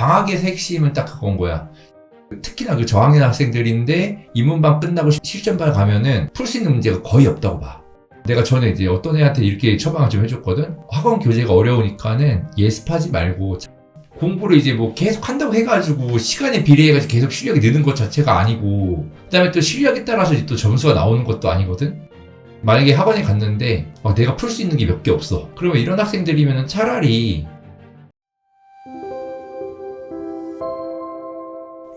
방학의 핵심은 딱 그건 거야. 특히나 그 저학년 학생들인데 입문반 끝나고 시- 실전반 가면은 풀 수 있는 문제가 거의 없다고 봐. 내가 전에 이제 어떤 애한테 이렇게 처방을 좀 해줬거든? 학원 교재가 어려우니까는 예습하지 말고 공부를 이제 뭐 계속 한다고 해가지고 시간에 비례해가지고 계속 실력이 느는 것 자체가 아니고 그 다음에 또 실력에 따라서 또 점수가 나오는 것도 아니거든? 만약에 학원에 갔는데 어, 내가 풀 수 있는 게 몇 개 없어. 그러면 이런 학생들이면 차라리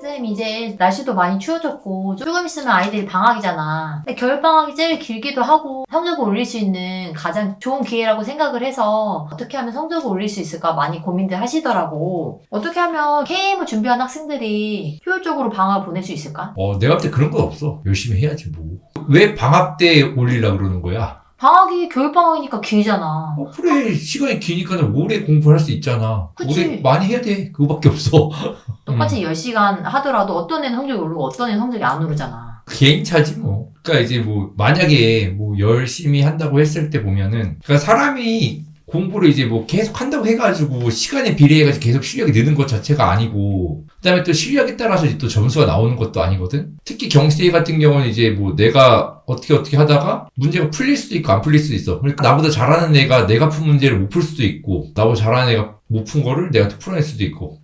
선생님 이제 날씨도 많이 추워졌고 조금 있으면 아이들이 방학이잖아. 근데 겨울 방학이 제일 길기도 하고 성적을 올릴 수 있는 가장 좋은 기회라고 생각을 해서 어떻게 하면 성적을 올릴 수 있을까 많이 고민들 하시더라고. 어떻게 하면 KM을 준비한 학생들이 효율적으로 방학을 보낼 수 있을까? 어, 내가 볼 때 그런 건 없어. 열심히 해야지 뭐. 왜 방학 때 올리려고 그러는 거야? 방학이 겨울 방학이니까 길잖아. 어, 그래. 시간이 기니까 오래 공부할 수 있잖아. 그치. 오래 많이 해야 돼. 그거밖에 없어. 똑같이 10시간 하더라도 어떤 애는 성적이 오르고 어떤 애는 성적이 안 오르잖아. 개인 차지 뭐. 그러니까 이제 뭐 만약에 뭐 열심히 한다고 했을 때 보면은 그러니까 사람이 공부를 이제 뭐 계속 한다고 해가지고 시간에 비례해가지고 계속 실력이 느는 것 자체가 아니고 그다음에 또 실력에 따라서 이제 또 점수가 나오는 것도 아니거든. 특히 경시대 같은 경우는 이제 뭐 내가 어떻게 어떻게 하다가 문제가 풀릴 수도 있고 안 풀릴 수도 있어. 그러니까 나보다 잘하는 애가 내가 푼 문제를 못 풀 수도 있고 나보다 잘하는 애가 못 푼 거를 내가 또 풀어낼 수도 있고.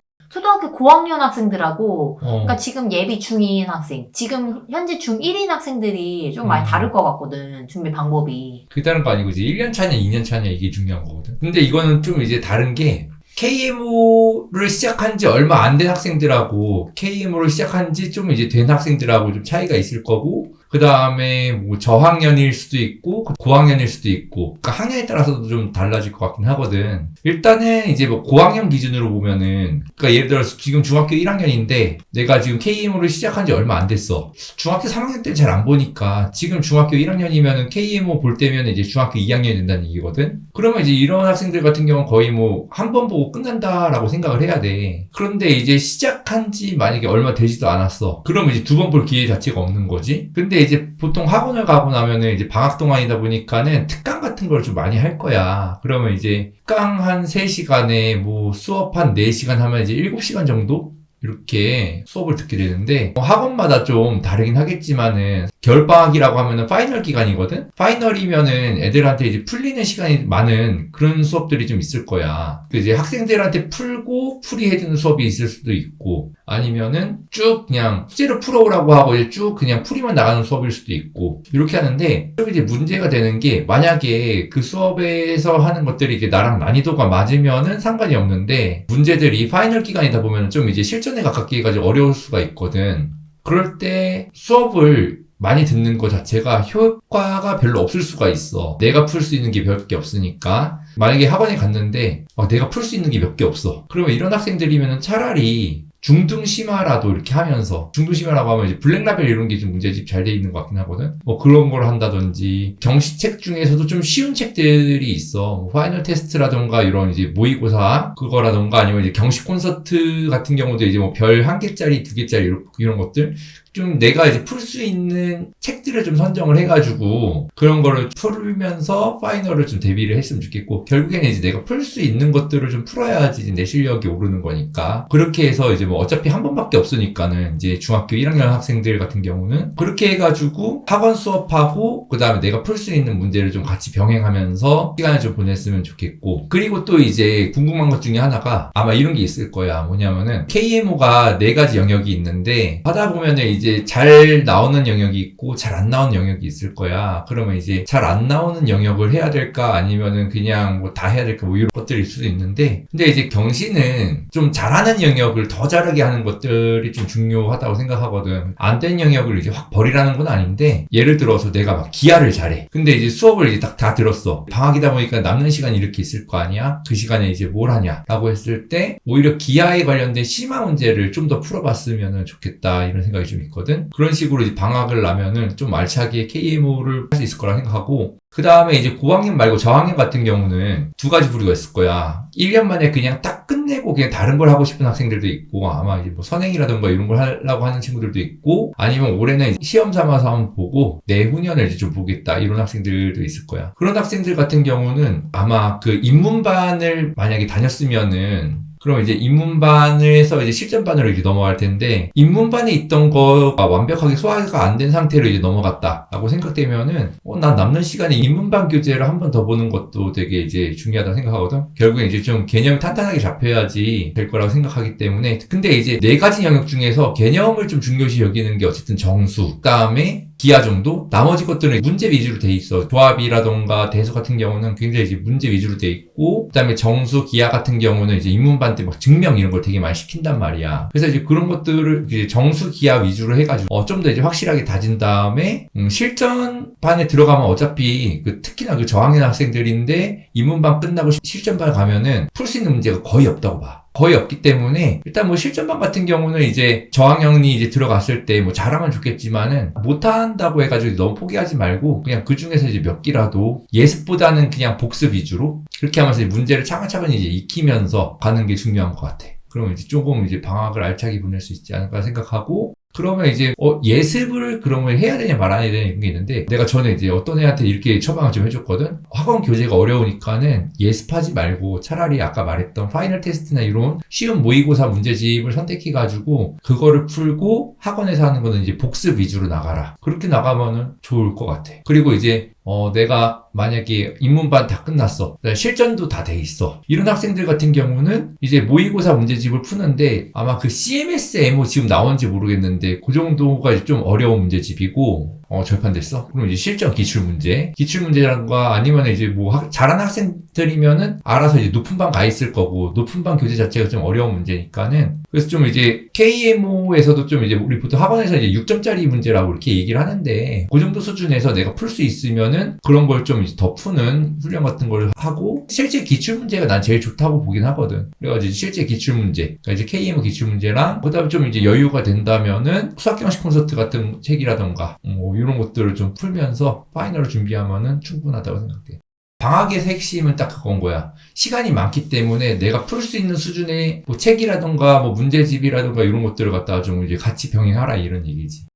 초등학교 고학년 학생들하고 어. 그러니까 지금 예비 중2인 학생, 지금 현재 중1인 학생들이 좀 많이 음. 다를 것 같거든. 준비 방법이. 그게 다른 거 아니고 이제 1년 차냐 2년 차냐 이게 중요한 거거든. 근데 이거는 좀 이제 다른 게 KMO를 시작한 지 얼마 안 된 학생들하고 KMO를 시작한 지 좀 이제 된 학생들하고 좀 차이가 있을 거고 그 다음에 뭐 저학년일 수도 있고 고학년일 수도 있고 그러니까 학년에 따라서도 좀 달라질 것 같긴 하거든. 일단은 이제 뭐 고학년 기준으로 보면은 그러니까 예를 들어서 지금 중학교 1학년인데 내가 지금 KMO를 시작한 지 얼마 안 됐어. 중학교 3학년 때 잘 안 보니까 지금 중학교 1학년이면은 KMO 볼 때면 이제 중학교 2학년이 된다는 얘기거든. 그러면 이제 이런 학생들 같은 경우는 거의 뭐 한 번 보고 끝난다라고 생각을 해야 돼. 그런데 이제 시작한 지 만약에 얼마 되지도 않았어. 그러면 이제 두 번 볼 기회 자체가 없는 거지. 근데 이제 보통 학원을 가고 나면은 이제 방학 동안이다 보니까는 특강 같은 걸 좀 많이 할 거야. 그러면 이제 특강 한 3시간에 뭐 수업 한 4시간 하면 이제 7시간 정도? 이렇게 수업을 듣게 되는데 뭐 학원마다 좀 다르긴 하겠지만은 겨울방학이라고 하면은 파이널 기간이거든? 파이널이면은 애들한테 이제 풀리는 시간이 많은 그런 수업들이 좀 있을 거야. 그 이제 학생들한테 풀고 풀이해주는 수업이 있을 수도 있고 아니면은 쭉 그냥 숙제를 풀어오라고 하고 이제 쭉 그냥 풀이만 나가는 수업일 수도 있고 이렇게 하는데 좀 이제 문제가 되는 게 만약에 그 수업에서 하는 것들이 이게 나랑 난이도가 맞으면은 상관이 없는데 문제들이 파이널 기간이다 보면 좀 이제 실전에 가깝게 해가지고 어려울 수가 있거든. 그럴 때 수업을 많이 듣는 것 자체가 효과가 별로 없을 수가 있어. 내가 풀 수 있는 게 몇 개 없으니까. 만약에 학원에 갔는데 어, 내가 풀 수 있는 게 몇 개 없어. 그러면 이런 학생들이면 차라리 중등 심화라도 이렇게 하면서 중등 심화라고 하면 이제 블랙라벨 이런 게 좀 문제집 잘 돼 있는 것 같긴 하거든. 뭐 그런 걸 한다든지 경시책 중에서도 좀 쉬운 책들이 있어. 뭐 파이널 테스트라던가 이런 이제 모의고사 그거라던가 아니면 이제 경시 콘서트 같은 경우도 이제 뭐 별 한 개짜리 두 개짜리 이런, 이런 것들 좀 내가 이제 풀 수 있는 책들을 좀 선정을 해가지고 그런 거를 풀면서 파이널을 좀 대비를 했으면 좋겠고 결국에는 이제 내가 풀 수 있는 것들을 좀 풀어야지 내 실력이 오르는 거니까. 그렇게 해서 이제 뭐 어차피 한 번밖에 없으니까는 이제 중학교 1학년 학생들 같은 경우는 그렇게 해가지고 학원 수업하고 그 다음에 내가 풀 수 있는 문제를 좀 같이 병행하면서 시간을 좀 보냈으면 좋겠고. 그리고 또 이제 궁금한 것 중에 하나가 아마 이런 게 있을 거야. 뭐냐면은 KMO가 네 가지 영역이 있는데 하다 보면은 이제 잘 나오는 영역이 있고 잘 안 나오는 영역이 있을 거야. 그러면 이제 잘 안 나오는 영역을 해야 될까 아니면은 그냥 뭐 다 해야 될까 뭐 이런 것들일 수도 있는데 근데 이제 경시는 좀 잘하는 영역을 더 잘하게 하는 것들이 좀 중요하다고 생각하거든. 안 된 영역을 이제 확 버리라는 건 아닌데 예를 들어서 내가 막 기하를 잘해. 근데 이제 수업을 이제 딱 다 들었어. 방학이다 보니까 남는 시간이 이렇게 있을 거 아니야? 그 시간에 이제 뭘 하냐? 라고 했을 때 오히려 기하에 관련된 심화 문제를 좀 더 풀어봤으면 좋겠다 이런 생각이 좀 있거든. 그런 식으로 이제 방학을 나면은 좀 알차게 KMO를 할 수 있을 거라 생각하고 그 다음에 이제 고학년 말고 저학년 같은 경우는 두 가지 부류가 있을 거야. 1년 만에 그냥 딱 끝내고 그냥 다른 걸 하고 싶은 학생들도 있고 아마 이제 뭐 선행이라던가 이런 걸 하려고 하는 친구들도 있고 아니면 올해는 시험 삼아서 한번 보고 내후년을 이제 좀 보겠다 이런 학생들도 있을 거야. 그런 학생들 같은 경우는 아마 그 입문반을 만약에 다녔으면은 그럼 이제 입문반에서 이제 실전반으로 이렇게 넘어갈 텐데 입문반에 있던 거가 완벽하게 소화가 안 된 상태로 이제 넘어갔다라고 생각되면은 어, 난 남는 시간에 입문반 교재를 한 번 더 보는 것도 되게 이제 중요하다고 생각하거든. 결국에 이제 좀 개념이 탄탄하게 잡혀야지 될 거라고 생각하기 때문에 근데 이제 네 가지 영역 중에서 개념을 좀 중요시 여기는 게 어쨌든 정수, 그다음에 기하 정도? 나머지 것들은 문제 위주로 돼 있어. 조합이라던가 대수 같은 경우는 굉장히 이제 문제 위주로 돼 있고, 그 다음에 정수, 기하 같은 경우는 이제 입문반 때 막 증명 이런 걸 되게 많이 시킨단 말이야. 그래서 이제 그런 것들을 이제 정수, 기하 위주로 해가지고, 어, 좀 더 이제 확실하게 다진 다음에, 음, 실전반에 들어가면 어차피 그 특히나 그 저학년 학생들인데, 입문반 끝나고 시- 실전반 가면은 풀 수 있는 문제가 거의 없다고 봐. 거의 없기 때문에 일단 뭐 실전반 같은 경우는 이제 저학년이 이제 들어갔을 때 뭐 잘하면 좋겠지만은 못한다고 해가지고 너무 포기하지 말고 그냥 그 중에서 이제 몇 기라도 예습보다는 그냥 복습 위주로 그렇게 하면서 문제를 차근차근 이제 익히면서 가는 게 중요한 것 같아. 그러면 이제 조금 이제 방학을 알차게 보낼 수 있지 않을까 생각하고 그러면 이제 어 예습을 그러면 해야 되냐 말아야 되냐 게 있는데 내가 전에 이제 어떤 애한테 이렇게 처방을 좀 해줬거든? 학원 교재가 어려우니까는 예습하지 말고 차라리 아까 말했던 파이널 테스트나 이런 쉬운 모의고사 문제집을 선택해 가지고 그거를 풀고 학원에서 하는 거는 이제 복습 위주로 나가라. 그렇게 나가면은 좋을 것 같아. 그리고 이제 어, 내가 만약에 입문반 다 끝났어. 실전도 다 돼 있어. 이런 학생들 같은 경우는 이제 모의고사 문제집을 푸는데 아마 그 CMS MO 지금 나온지 모르겠는데 그 정도가 좀 어려운 문제집이고 어, 절판됐어? 그럼 이제 실전 기출 문제. 기출 문제란가 아니면 이제 뭐 학- 잘하는 학생들이면은 알아서 이제 높은 반가 있을 거고 높은 반 교재 자체가 좀 어려운 문제니까는 그래서 좀 이제 KMO에서도 좀 이제 우리 보통 학원에서 이제 6점짜리 문제라고 이렇게 얘기를 하는데 그 정도 수준에서 내가 풀 수 있으면은 그런 걸 좀 더 푸는 훈련 같은 걸 하고 실제 기출 문제가 난 제일 좋다고 보긴 하거든. 그래가지고 실제 기출 문제, 그러니까 이제 KMO 기출 문제랑 그다음에 좀 이제 여유가 된다면은 수학경식 콘서트 같은 책이라던가 뭐 이런 것들을 좀 풀면서 파이널을 준비하면은 충분하다고 생각해. 방학의 핵심은 딱 그건 거야. 시간이 많기 때문에 내가 풀 수 있는 수준의 뭐 책이라던가 뭐 문제집이라던가 이런 것들을 갖다가 좀 이제 같이 병행하라 이런 얘기지.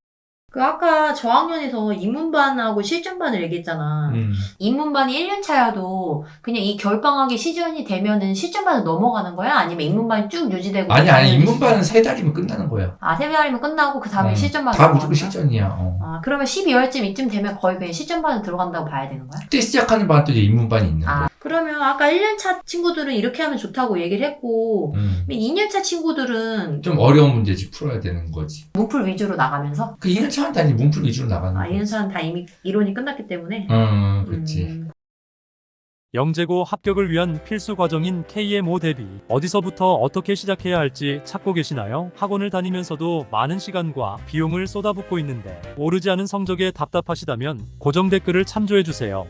그 아까 저학년에서 입문반하고 실전반을 얘기했잖아. 음. 입문반이 1년 차여도 그냥 이 겨울방학이 시즌이 되면은 실전반을 넘어가는 거야? 아니면 입문반이 쭉 유지되고 아니 아니 입문반은 세 달이면 끝나는 거야. 아, 세 달이면 끝나고 그 다음에 어, 실전반 다 무조건 실전이야. 어. 아, 그러면 12월쯤 이쯤 되면 거의 그냥 실전반을 들어간다고 봐야 되는 거야? 그때 시작하는 반도 이제 입문반이 있는 거야. 아, 그러면 아까 1년차 친구들은 이렇게 하면 좋다고 얘기를 했고, 음. 2년차 친구들은 좀 어려운 문제집 풀어야 되는 거지. 문풀 위주로 나가면서, 그 2년 차는 다 이제 문풀 위주로 나가는 아, 거지. 2년차는 다 이미 이론이 끝났기 때문에. 음, 그렇지. 음, 영재고 합격을 위한 필수 과정인 KMO 대비 어디서부터 어떻게 시작해야 할지 찾고 계시나요? 학원을 다니면서도 많은 시간과 비용을 쏟아붓고 있는데 오르지 않은 성적에 답답하시다면 고정 댓글을 참조해 주세요.